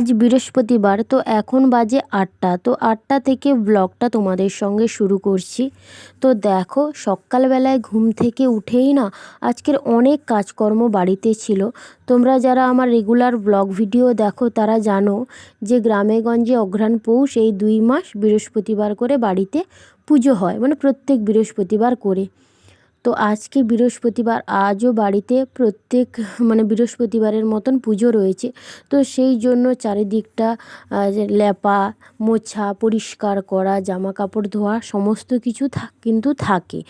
আজ বৃহস্পতিবার, তো এখন বাজে আটটা। তো আটটা থেকে ব্লগটা তোমাদের সঙ্গে শুরু করছি। তো দেখো, সকালবেলায় ঘুম থেকে উঠেই না আজকের অনেক কাজকর্ম বাড়িতে ছিল। তোমরা যারা আমার রেগুলার ব্লগ ভিডিও দেখো, তারা জানো যে গ্রামেগঞ্জে অঘ্রাণ পৌষ এই দুই মাস বৃহস্পতিবার করে বাড়িতে পুজো হয় মানে প্রত্যেক বৃহস্পতিবার করে। তো আজকে বৃহস্পতিবার আজও বাড়িতে প্রত্যেক মানে বৃহস্পতিবারের মতন পুজো রয়েছে। তো সেই জন্য চারিদিকটা লেপা, মোছা, পরিষ্কার করা জামা কাপড় ধোয়া, সমস্ত কিছু কিন্তু থাকে।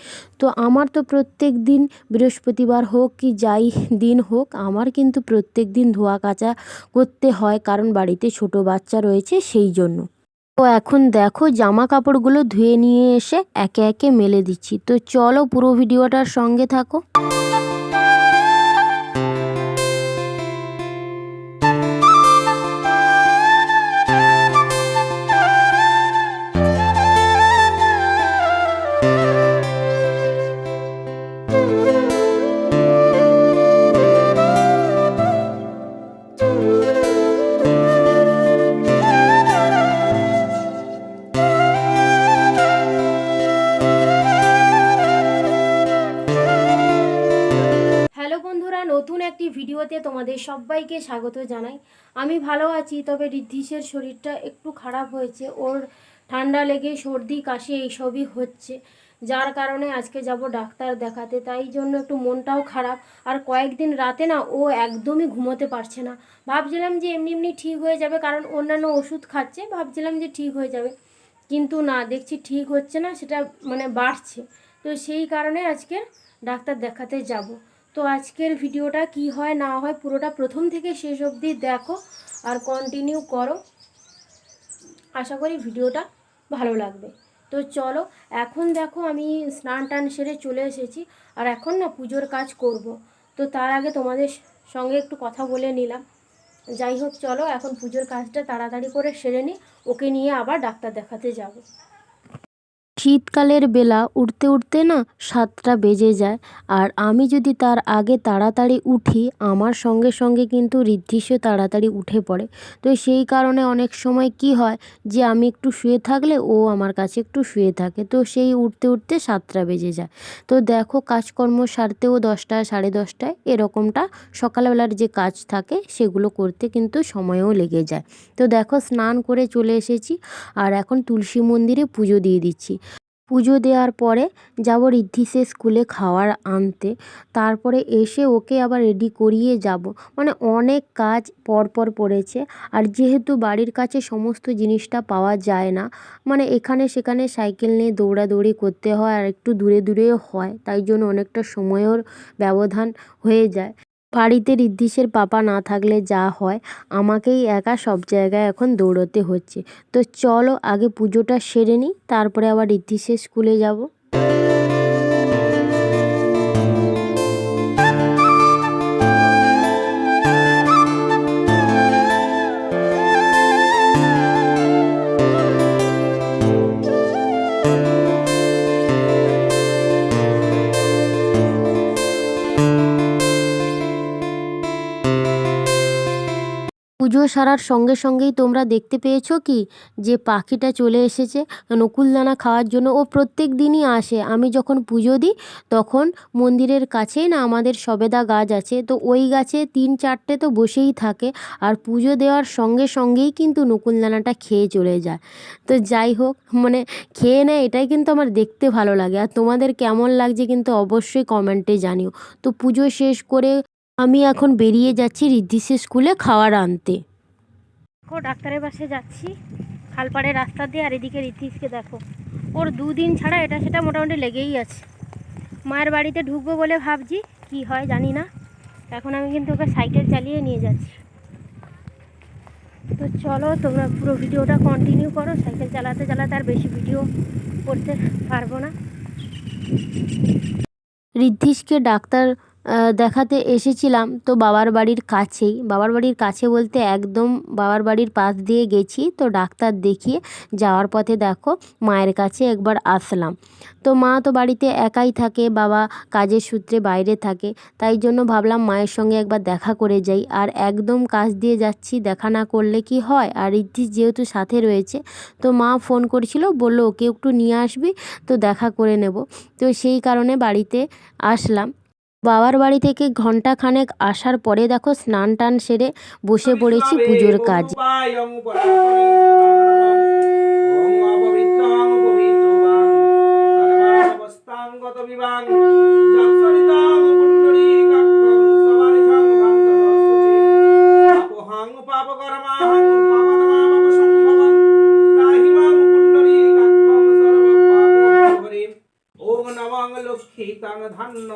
তো আমার তো প্রত্যেক দিন বৃহস্পতিবার হোক কি যাই দিন হোক, আমার কিন্তু প্রত্যেক দিন ধোয়া কাচা করতে হয়, কারণ বাড়িতে ছোট বাচ্চা রয়েছে সেই জন্য। তো এখন দেখো জামা কাপড়গুলো ধুয়ে নিয়ে এসে একে একে মেলে দিচ্ছি। তো চলো পুরো ভিডিওটার সঙ্গে থাকো। ভিডিওতে তোমাদের সবাইকে স্বাগত জানাই। আমি ভালো আছি, তবে ঋদ্ধিসের শরীরটা একটু খারাপ হয়েছে। ওর ঠান্ডা লেগে সর্দি, কাশি এইসবই হচ্ছে। যার কারণে আজকে যাব ডাক্তার দেখাতে। তাই জন্য একটু মনটাও খারাপ। আর কয়েকদিন রাতে না ও একদমই ঘুমোতে পারছে না। ভাবছিলাম যে এমনি এমনি ঠিক হয়ে যাবে, কারণ অন্যান্য ওষুধ খাচ্ছে। ভাবছিলাম যে ঠিক হয়ে যাবে। কিন্তু না, দেখছি ঠিক হচ্ছে না, সেটা মানে বাড়ছে। তো সেই কারণে আজকে ডাক্তার দেখাতে যাব। তো আজকের ভিডিওটা কি হয়, না হয়, পুরোটা প্রথম থেকে শেষ অবধি দেখো আর কন্টিনিউ করো। আশা করি ভিডিওটা ভালো লাগবে। তো চলো, এখন দেখো আমি স্নান টান সেরে চলে এসেছি আর এখন না পুজোর কাজ করব। তো তার আগে তোমাদের সঙ্গে একটু কথা বলে নিলাম। যাই হোক, চলো, এখন পুজোর কাজটা তাড়াতাড়ি করে সেরে নিই ওকে নিয়ে আবার ডাক্তার দেখাতে যাব। শীতকালের বেলা উঠতে উঠতে না সাতটা বেজে যায়। আর আমি যদি তার আগে তাড়াতাড়ি উঠি, আমার সঙ্গে সঙ্গে কিন্তু ঋদ্ধিসও তাড়াতাড়ি উঠে পড়ে। তো সেই কারণে অনেক সময় কি হয় যে, আমি একটু শুয়ে থাকলে ও আমার কাছে একটু শুয়ে থাকে। তো সেই উঠতে উঠতে সাতটা বেজে যায়। তো দেখো কাজকর্ম সারতেও দশটা সাড়ে দশটায় এরকমটা সকালবেলার যে কাজ থাকে সেগুলো করতে কিন্তু সময়ও লেগে যায়। তো দেখো স্নান করে চলে এসেছি। আর এখন তুলসী মন্দিরে পুজো দিয়ে দিচ্ছি। পুজো দেওয়ার পরে যাব ঋদ্ধিসে স্কুলে খাওয়ার আনতে। তারপরে এসে ওকে আবার রেডি করিয়ে যাব। মানে অনেক কাজ পরপর পড়েছে। আর যেহেতু বাড়ির কাছে সমস্ত জিনিসটা পাওয়া যায় না মানে এখানে সেখানে সাইকেল নিয়ে দৌড়াদৌড়ি করতে হয় আর একটু দূরে দূরেও হয়, তাই জন্য অনেকটা সময়ের ব্যবধান হয়ে যায়। বাড়িতে ঋদ্ধিসের পাপা না থাকলে যা হয়, আমাকেই একা সব জায়গায় এখন দৌড়তে হচ্ছে। তো চলো, আগে পুজোটা সেরে নিই, তারপরে আবার ঋদ্ধিসের স্কুলে যাব। পুজো সারার সঙ্গে সঙ্গেই তোমরা দেখতে পেয়েছ কি? যে পাখিটা চলে এসেছে নকুলদানা খাওয়ার জন্য ও প্রত্যেক দিনই আসে। আমি যখন পুজো দিই, তখন মন্দিরের কাছেই না আমাদের সবেদা গাছ আছে। তো ওই গাছে তিন চারটে তো বসেই থাকে। আর পুজো দেওয়ার সঙ্গে সঙ্গেই কিন্তু নকুলদানাটা খেয়ে চলে যায়। তো যাই হোক মানে খেয়ে নেয়, এটাই কিন্তু আমার দেখতে ভালো লাগে। আর তোমাদের কেমন লাগছে কিন্তু অবশ্যই কমেন্টে জানিও। তো পুজো শেষ করে আমি এখন বেরিয়ে যাচ্ছি ঋদ্ধিসের স্কুলে খাওয়ার আনতে। দেখো ডাক্তারের পাশে যাচ্ছি খালপাড়ের রাস্তা দিয়ে আর এদিকে ঋদ্ধিসকে দেখো। ওর দুদিন ছাড়া এটা সেটা মোটামুটি লেগেই আছে। মায়ের বাড়িতে ঢুকবো বলে ভাবছি কি হয় জানি না। এখন আমি কিন্তু ওকে সাইকেল চালিয়ে নিয়ে যাচ্ছি। তো চলো তোমরা পুরো ভিডিওটা কন্টিনিউ করো। সাইকেল চালাতে চালাতে আর বেশি ভিডিও করতে পারব না। ঋদ্ধিসকে ডাক্তার দেখাতে এসেছিলাম তো বাবার বাড়ির কাছেই। বাবার বাড়ির কাছে বলতে একদম বাবার বাড়ির পাশ দিয়ে গেছি, তো ডাক্তার দেখিয়ে যাওয়ার পথে দেখো মায়ের কাছে একবার আসলাম। তো মা তো বাড়িতে একাই থাকে, বাবা কাজের সূত্রে বাইরে থাকে, তাই জন্য ভাবলাম মায়ের সঙ্গে একবার দেখা করে যাই। আর একদম কাজ দিয়ে যাচ্ছি, দেখা না করলে কি হয়? আর ঋদ্ধি যেহেতু সাথে রয়েছে, তো মা ফোন করেছিল, বলল, ওকে একটু নিয়ে আসবি, তো দেখা করে নেব। তো সেই কারণে বাড়িতে আসলাম। বাবার বাড়ি থেকে ঘণ্টা খানেক আসার পরে দেখো স্নান টান সেরে বসে পড়েছি পুজোর কাজ। ওম তাং ধান্য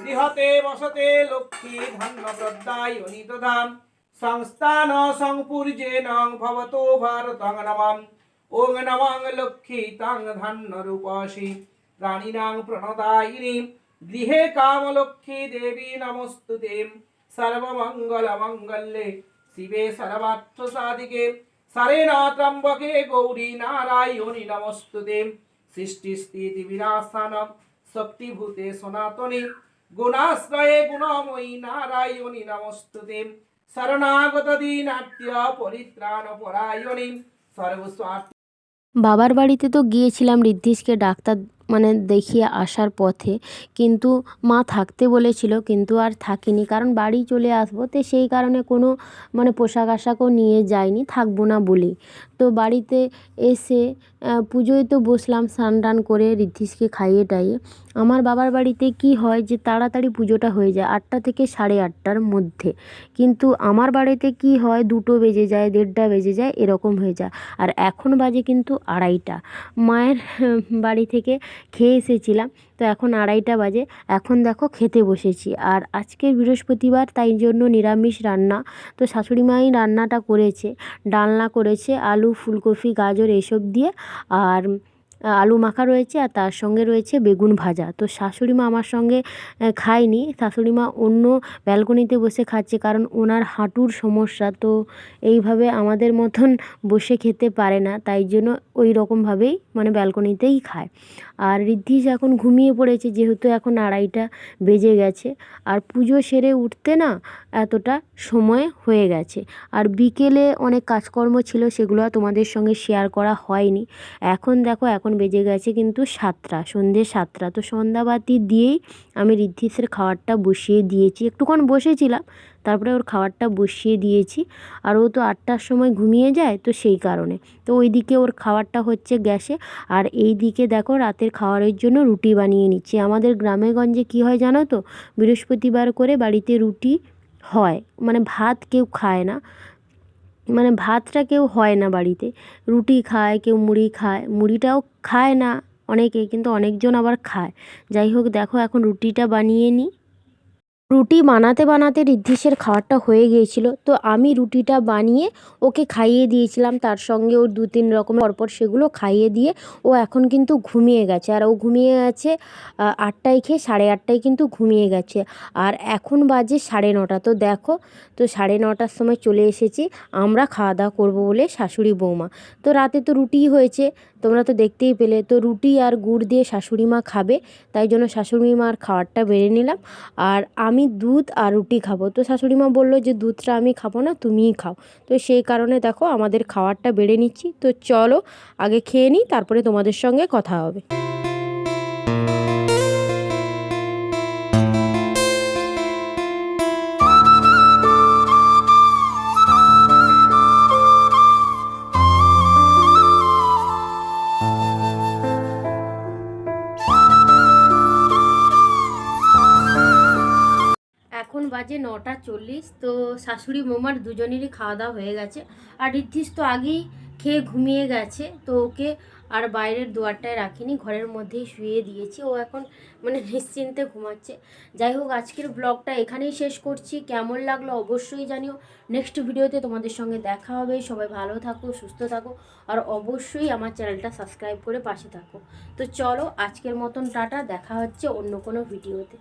গৃহতে বসতে লক্ষ্মী ধান্য প্রদায় নিতধাম সংস্থান সংপূর্যেন ভবতো ভারতং নমঃ। ওং নমঃ লক্ষ্মী তাং ধান্য রূপসী। প্রাণিনাং প্রণদায়িনী গৃহে কামলক্ষ্মী দেবী নমস্তুতে সর্বমঙ্গল মঙ্গলে শিবে সর্বার্থ সাধিকে সারেণ ত্রম্বকে গৌরী নারায়ণী নমস্তুতে সৃষ্টি স্থিতি বিনাশান শক্তিভূতে সনাতনী গুণাশ্রয়ে গুণময়ী নারায়ণী নমস্তুতে শরণাগত দীনাট্য পরিত্রাণ পরায়ণী সর্বস্বার্থ বাবার বাড়িতে তো গিয়েছিলাম ঋদ্ধিষকে ডাক্তার মানে দেখিয়ে আসার পথে কিন্তু মা থাকতে বলেছিল কিন্তু আর থাকিনি। কারণ বাড়ি চলে আসব তো সেই কারণে কোনো মানে পোশাক আশাকও নিয়ে যাইনি, থাকব না বলেই তো বাড়িতে এসে পুজোয় তো বসলাম, স্নান টান করে ঋদ্ধিষকে খাইয়ে টাইয়ে। আমার বাবার বাড়িতে কি হয় যে তাড়াতাড়ি পুজোটা হয়ে যায় আটটা থেকে সাড়ে আটটার মধ্যে। কিন্তু আমার বাড়িতে কি হয় দুটো বেজে যায়, দেড়টা বেজে যায়, এরকম হয়ে যায়। আর এখন বাজে কিন্তু আড়াইটা। মায়ের বাড়ি থেকে খেয়ে এসেছিলাম। তো এখন আড়াইটা বাজে। এখন দেখো খেতে বসেছি। আর আজকে বৃহস্পতিবার, তাই জন্য নিরামিষ রান্না। তো শাশুড়ি মাই রান্নাটা করেছে। ডালনা করেছে, আলু, ফুলকপি, গাজর, এসব দিয়ে। আর আলু মাখা রয়েছে আর তার সঙ্গে রয়েছে বেগুন ভাজা। তো শাশুড়ি মা আমার সঙ্গে খায়নি। শাশুড়ি মা অন্য ব্যালকনিতে বসে খাচ্ছে কারণ ওনার হাঁটুর সমস্যা। তো এইভাবে আমাদের মতন বসে খেতে পারে না, তাই জন্য ওই রকমভাবেই মানে ব্যালকনিতেই খায়। আর ঋদ্ধিষ এখন ঘুমিয়ে পড়েছে, যেহেতু এখন আড়াইটা বেজে গেছে। আর পুজো সেরে উঠতে না এতটা সময় হয়ে গেছে। আর বিকেলে অনেক কাজকর্ম ছিল, সেগুলো তোমাদের সঙ্গে শেয়ার করা হয়নি। এখন দেখো, এখন বেজে গেছে কিন্তু সাতটা। সন্ধ্যে সাতটা। তো সন্ধ্যাবাতি দিয়েই আমি ঋদ্ধিষের খাবারটা বসিয়ে দিয়েছি। একটুক্ষণ বসেছিলাম, তারপরে ওর খাবারটা বসিয়ে দিয়েছি। আর ও তো আটটার সময় ঘুমিয়ে যায় তো সেই কারণে। তো ওই দিকে ওর খাবারটা হচ্ছে গ্যাসে। আর এই দিকে দেখো রাতের খাওয়ারের জন্য রুটি বানিয়ে নিচ্ছি। আমাদের গ্রামে গঞ্জে কী হয় জানো তো? বৃহস্পতিবার করে বাড়িতে রুটি হয়। মানে ভাত কেউ খায় না। মানে ভাতটা কেউ হয় না বাড়িতে। রুটি খায়, কেউ মুড়ি খায়। মুড়িটাও খায় না অনেকে, কিন্তু অনেকজন আবার খায়। যাই হোক, দেখো, এখন রুটিটা বানিয়ে নিই রুটি বানাতে বানাতে ঋদ্ধিষের খাবারটা হয়ে গিয়েছিল। তো আমি রুটিটা বানিয়ে ওকে খাইয়ে দিয়েছিলাম। তার সঙ্গে ওর দু তিন রকম পরপর সেগুলো খাইয়ে দিয়ে ও এখন কিন্তু ঘুমিয়ে গেছে। আর ও ঘুমিয়ে গেছে আটটায় খেয়ে সাড়ে আটটায় কিন্তু ঘুমিয়ে গেছে। আর এখন বাজে সাড়ে নটা। তো দেখো, তো সাড়ে নটার সময় চলে এসেছি। আমরা খাওয়া দাওয়া করব বলে শাশুড়ি বৌমা। তো রাতে তো রুটিই হয়েছে, তোমরা তো দেখতেই পেলে। তো রুটি আর গুড় দিয়ে শাশুড়ি মা খাবে, তাই জন্য শাশুড়ি মার খাবারটা বেড়ে নিলাম। আর আমি দুধ আর রুটি খাব। তো শাশুড়ি মা বলল যে, দুধটা আমি খাব না, তুমিই খাও। তো সেই কারণে দেখো আমাদের খাওয়ারটা বেড়ে নিচ্ছি। তো চলো আগে খেয়ে নিই, তারপরে তোমাদের সঙ্গে কথা হবে। বাজে নটা চল্লিশ, তো শাশুড়ি মোমার দুজনেরই খাওয়া দাওয়া হয়ে গেছে। আর ঋদ্ধিস তো আগেই খেয়ে ঘুমিয়ে গেছে, তো ওকে আর বাইরের দুয়ারটায় রাখিনি, ঘরের মধ্যেই শুয়ে দিয়েছি। ও এখন মানে নিশ্চিন্তে ঘুমাচ্ছে। যাই হোক, আজকের ব্লগটা এখানেই শেষ করছি। কেমন লাগল অবশ্যই জানিও। নেক্সট ভিডিওতে তোমাদের সঙ্গে দেখা হবে। সবাই ভালো থাকো, সুস্থ থাকো, আর অবশ্যই আমার চ্যানেলটা সাবস্ক্রাইব করে পাশে থাকো। তো চলো, আজকের মতন টাটা, দেখা হচ্ছে অন্য কোনো ভিডিওতে।